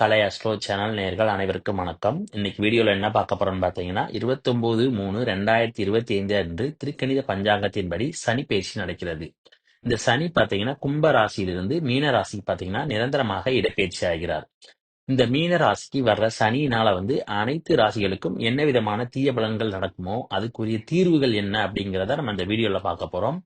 கலை astro channel நேர்கள் அனைவருக்கும் வணக்கம். இன்னைக்கு வீடியோல என்ன பார்க்க போறோம்னு பார்த்தீங்கன்னா இருபத்தொன்பது மூணு ரெண்டாயிரத்தி இருபத்தி ஐந்து அன்று திருக்கணித பஞ்சாங்கத்தின்படி சனி பயிற்சி நடக்கிறது. இந்த சனி பார்த்தீங்கன்னா கும்ப ராசியிலிருந்து மீன ராசிக்கு பார்த்தீங்கன்னா நிரந்தரமாக இடப்பெயர்ச்சி ஆகிறார். இந்த மீன ராசிக்கு வர்ற சனியினால வந்து அனைத்து ராசிகளுக்கும் என்ன விதமான தீய பலன்கள் நடக்குமோ அதுக்குரிய தீர்வுகள் என்ன அப்படிங்கிறத நம்ம இந்த வீடியோல பார்க்க போறோம்.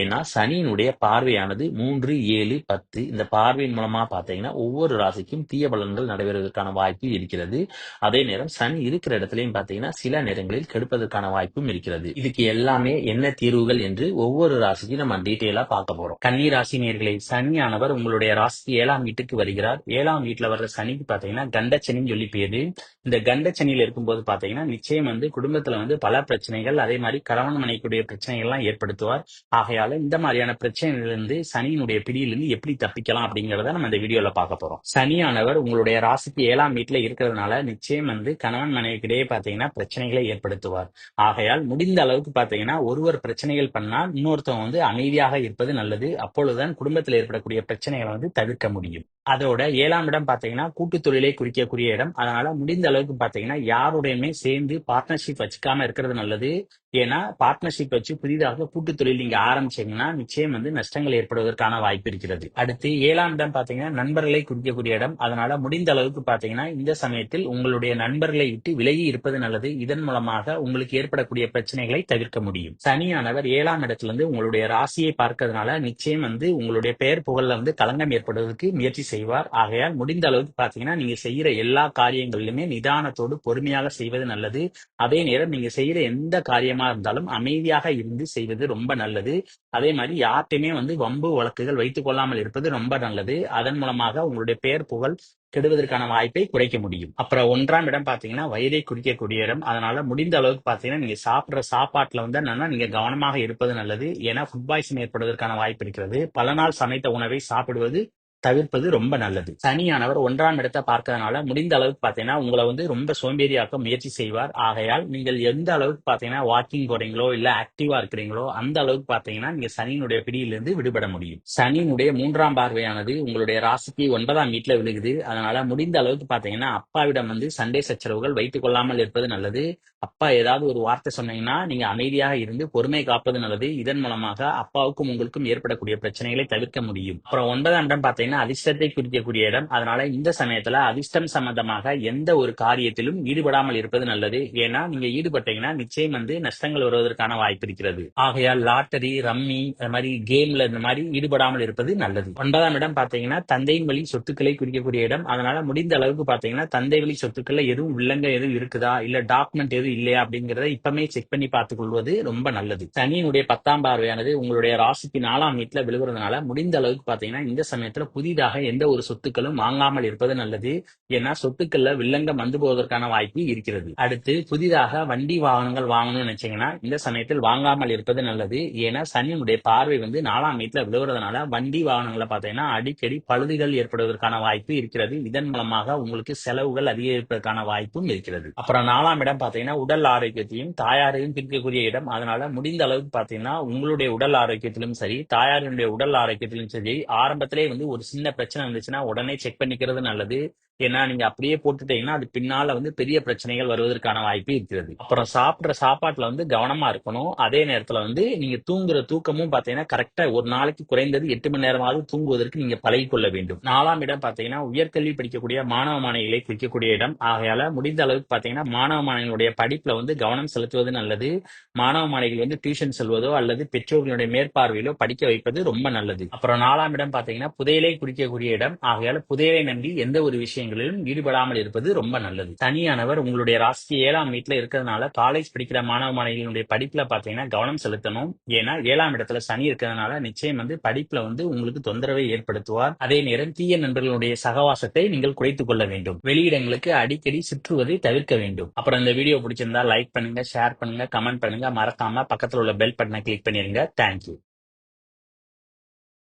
ஏன்னா சனியினுடைய பார்வையானது மூன்று ஏழு பத்து இந்த பார்வையின் மூலமா பார்த்தீங்கன்னா ஒவ்வொரு ராசிக்கும் தீய பலன்கள் நடைபெறுவதற்கான வாய்ப்பு இருக்கிறது. அதே நேரம் சனி இருக்கிற இடத்துலயும் பார்த்தீங்கன்னா சில நேரங்களில் கெடுப்பதற்கான வாய்ப்பும் இருக்கிறது. இதுக்கு எல்லாமே என்ன தீர்வுகள் என்று ஒவ்வொரு ராசிக்கும் நம்ம டீட்டெயிலா பார்க்க போறோம். கன்னி ராசி நேர்களை சனியானவர் உங்களுடைய ராசி ஏழாம் வீட்டுக்கு வருகிறார். ஏழாம் வீட்டுல வர்ற சனி பாத்தீங்கன்னா கண்டச்சனின்னு சொல்லி பேரு இந்த கண்டச்சனியில இருக்கும்போது பாத்தீங்கன்னா நிச்சயம் வந்து குடும்பத்துல வந்து பல பிரச்சனைகள் அதே மாதிரி கணவன் மனைக்குடைய பிரச்சனைகள் எல்லாம் ஏற்படுத்துவார். ஆகையால இந்த மாதிரியான பிரச்சனைகளிலிருந்து சனியினுடைய பிடியிலிருந்து எப்படி தப்பிக்கலாம் அப்படிங்கறத நம்ம இந்த வீடியோல பார்க்க போறோம். சனியானவர் உங்களுடைய ராசிக்கு ஏழாம் வீட்டுல இருக்கிறதுனால நிச்சயம் வந்து கணவன் மனைவிக்கிடையே பாத்தீங்கன்னா பிரச்சனைகளை ஏற்படுத்துவார். ஆகையால் முடிந்த அளவுக்கு பாத்தீங்கன்னா ஒருவர் பிரச்சனைகள் பண்ணால் இன்னொருத்தவங்க வந்து அமைதியாக இருப்பது நல்லது. அப்பொழுதுதான் குடும்பத்தில் ஏற்படக்கூடிய பிரச்சனைகளை வந்து தவிர்க்க முடியும். அதோட ஏழாம் இடம் பாத்தீங்கன்னா கூட்டு தொழிலை குறிக்கக்கூடிய இடம். அதனால முடிந்த அளவுக்கு பாத்தீங்கன்னா யாருடையுமே சேர்ந்து பார்ட்னர்ஷிப் வச்சுக்காம இருக்கிறது நல்லது. ஏன்னா பார்ட்னர்ஷிப் வச்சு புதிதாக கூட்டு தொழில் நீங்க ஆரம்பிச்சீங்கன்னா நிச்சயம் வந்து நஷ்டங்கள் ஏற்படுவதற்கான வாய்ப்பு இருக்கிறது. அடுத்து ஏழாம் இடம் பாத்தீங்கன்னா நண்பர்களை குறிக்கக்கூடிய இடம். அதனால முடிந்த அளவுக்கு பாத்தீங்கன்னா இந்த சமயத்தில் உங்களுடைய நண்பர்களை விட்டு விலகி இருப்பது நல்லது. இதன் மூலமாக உங்களுக்கு ஏற்படக்கூடிய பிரச்சனைகளை தவிர்க்க முடியும். சனியானவர் ஏழாம் இடத்துல இருந்து உங்களுடைய ராசியை பார்க்கறதுனால நிச்சயம் வந்து உங்களுடைய பெயர் புகழ்ல வந்து களங்கம் ஏற்படுவதற்கு முயற்சி செய்வார். ஆகையால் முடிந்த அளவுக்கு பாத்தீங்கன்னா நீங்க செய்யற எல்லா காரியங்களிலுமே நிதானத்தோடு பொறுமையாக செய்வது நல்லது. அதே நேரம் நீங்க செய்யற எந்த காரியமா இருந்தாலும் அமைதியாக இருந்து செய்வது ரொம்ப நல்லது. அதே மாதிரி யார்ட்டையுமே வந்து வம்பு வழக்குகள் வைத்துக் கொள்ளாமல் இருப்பது ரொம்ப நல்லது. அதன் மூலமாக உங்களுடைய பெயர் புகழ் கெடுவதற்கான வாய்ப்பை குறைக்க முடியும். அப்புறம் ஒன்றாம் இடம் பாத்தீங்கன்னா வயதை குறிக்கக்கூடிய இடம். அதனால முடிந்த அளவுக்கு பாத்தீங்கன்னா நீங்க சாப்பிடுற சாப்பாட்டுல வந்து என்னன்னா நீங்க கவனமாக இருப்பது நல்லது. ஏன்னா ஃபுட் பாய்சன் ஏற்படுவதற்கான வாய்ப்பு இருக்கிறது. பல நாள் சமைத்த உணவை சாப்பிடுவது தவிர்ப்பது ரொம்ப நல்லது. சனியானவர் ஒன்றாம் இடத்தை பார்க்கறதுனால முடிந்த அளவுக்கு பாத்தீங்கன்னா உங்களை வந்து ரொம்ப சோம்பேறியாக்க முயற்சி செய்வார். ஆகையால் நீங்கள் எந்த அளவுக்கு பாத்தீங்கன்னா வாக்கிங் போறீங்களோ இல்ல ஆக்டிவா இருக்கிறீங்களோ அந்த அளவுக்கு பாத்தீங்கன்னா நீங்க சனியினுடைய பிடியிலிருந்து விடுபட முடியும். சனியினுடைய மூன்றாம் பார்வையானது உங்களுடைய ராசிக்கு ஒன்பதாம் வீட்டுல விழுகுது. அதனால முடிந்த அளவுக்கு பாத்தீங்கன்னா அப்பாவிடம் வந்து சண்டை சச்சரவுகள் வைத்துக் கொள்ளாமல் இருப்பது நல்லது. அப்பா ஏதாவது ஒரு வார்த்தை சொன்னீங்கன்னா நீங்க அமைதியாக இருந்து பொறுமை காப்பது நல்லது. இதன் மூலமாக அப்பாவுக்கும் உங்களுக்கும் ஏற்படக்கூடிய பிரச்சனைகளை தவிர்க்க முடியும். அப்புறம் ஒன்பதாம் இடம் பாத்தீங்கன்னா அதிர்ஷ்டத்தை குறிக்கக்கூடிய இடம். அதனால இந்த சமயத்துல அதிர்ஷ்டம் சம்பந்தமாக எந்த ஒரு காரியத்திலும் ஈடுபடாமல் இருப்பது நல்லது. ஏன்னா நீங்க ஈடுபட்டீங்கன்னா நிச்சயம் வந்து நஷ்டங்கள் வருவதற்கான வாய்ப்பு இருக்கிறது. ஆகையால் லாட்டரி ரம்மி அது மாதிரி கேம்ல இந்த மாதிரி ஈடுபடாமல் இருப்பது நல்லது. ஒன்பதாம் இடம் பாத்தீங்கன்னா தந்தையின் வழி சொத்துக்களை குறிக்கக்கூடிய இடம். அதனால முடிந்த அளவுக்கு பாத்தீங்கன்னா தந்தை வழி சொத்துக்கள்ல எதுவும் வில்லங்க எதுவும் இருக்குதா? இல்ல டாக்குமெண்ட் எதுவும் இல்லையா? அப்படிங்கறத இப்பமே செக் பண்ணி பார்த்துக் கொள்வது ரொம்ப நல்லது. சனியினுடைய பத்தாம் பார்வையானது உங்களுடைய ராசிக்கு நாலாம் வீட்டுல விழுகிறதுனால முடிந்த அளவுக்கு பாத்தீங்கன்னா இந்த சமயத்துல புதிதாக எந்த ஒரு சொத்துக்களும் வாங்காமல் இருப்பது நல்லது. ஏன்னா சொத்துக்கள்ல வில்லங்கம் வந்து போவதற்கான வாய்ப்பு இருக்கிறது. அடுத்து புதிதாக வண்டி வாகனங்கள் வாங்கணும்னு நினைச்சீங்கன்னா இந்த சமயத்தில் வாங்காமல் இருப்பது நல்லது. ஏன்னா சனியினுடைய பார்வை வந்து நாலாம் வீட்டுல விழுவுறதுனால வண்டி வாகனங்களை பார்த்தீங்கன்னா அடிக்கடி பழுதுகள் ஏற்படுவதற்கான வாய்ப்பு இருக்கிறது. இதன் மூலமாக உங்களுக்கு செலவுகள் அதிகரிப்பதற்கான வாய்ப்பும் இருக்கிறது. அப்புறம் நாலாம் இடம் பாத்தீங்கன்னா உடல் ஆரோக்கியத்தையும் தாயாரையும் பிரிக்கக்கூடிய இடம். அதனால முடிந்த அளவுக்கு பாத்தீங்கன்னா உங்களுடைய உடல் ஆரோக்கியத்திலும் சரி தாயாரினுடைய உடல் ஆரோக்கியத்திலும் சரி ஆரம்பத்திலே வந்து ஒரு சின்ன பிரச்சனை இருந்துச்சுன்னா உடனே செக் பண்ணிக்கிறது நல்லது. ஏன்னா நீங்க அப்படியே போட்டுட்டீங்கன்னா அது பின்னால வந்து பெரிய பிரச்சனைகள் வருவதற்கான வாய்ப்பு இருக்கிறது. அப்புறம் சாப்பிடுற சாப்பாட்டுல வந்து கவனமா இருக்கணும். அதே நேரத்துல வந்து நீங்க தூங்குற தூக்கமும் பாத்தீங்கன்னா கரெக்டா ஒரு நாளைக்கு குறைந்தது எட்டு மணி நேரமாவது தூங்குவதற்கு நீங்க பழகி கொள்ள வேண்டும். நாலாம் இடம் பாத்தீங்கன்னா உயர்கல்வி படிக்கக்கூடிய மாணவ மாணவிகளை குறிக்கக்கூடிய இடம். ஆகையால முடிந்த அளவுக்கு பாத்தீங்கன்னா மாணவ மாணவிகளுடைய படிப்புல வந்து கவனம் செலுத்துவது நல்லது. மாணவ மாணவிகள் வந்து டியூஷன் செல்வதோ அல்லது பெற்றோர்களுடைய மேற்பார்வையிலோ படிக்க வைப்பது ரொம்ப நல்லது. அப்புறம் நாலாம் இடம் பாத்தீங்கன்னா புதையலை குறிக்கக்கூடிய இடம். ஆகையால புதையலை நம்பி எந்த ஒரு விஷயம் விஷயங்களிலும் ஈடுபடாமல் இருப்பது ரொம்ப நல்லது. தனியானவர் உங்களுடைய ராசிக்கு ஏழாம் வீட்டுல இருக்கிறதுனால காலேஜ் படிக்கிற மாணவ மாணவிகளுடைய படிப்புல பாத்தீங்கன்னா கவனம் செலுத்தணும். ஏன்னா ஏழாம் இடத்துல சனி இருக்கிறதுனால நிச்சயம் வந்து படிப்புல வந்து உங்களுக்கு தொந்தரவை ஏற்படுத்துவார். அதே நேரம் தீய நண்பர்களுடைய சகவாசத்தை நீங்கள் குறைத்துக் கொள்ள வேண்டும். வெளியிடங்களுக்கு அடிக்கடி சுற்றுவதை தவிர்க்க வேண்டும். அப்புறம் இந்த வீடியோ பிடிச்சிருந்தா லைக் பண்ணுங்க ஷேர் பண்ணுங்க கமெண்ட் பண்ணுங்க. மறக்காம பக்கத்துல உள்ள பெல் பட்டனை கிளிக் பண்ணிருங்க. தேங்க்யூ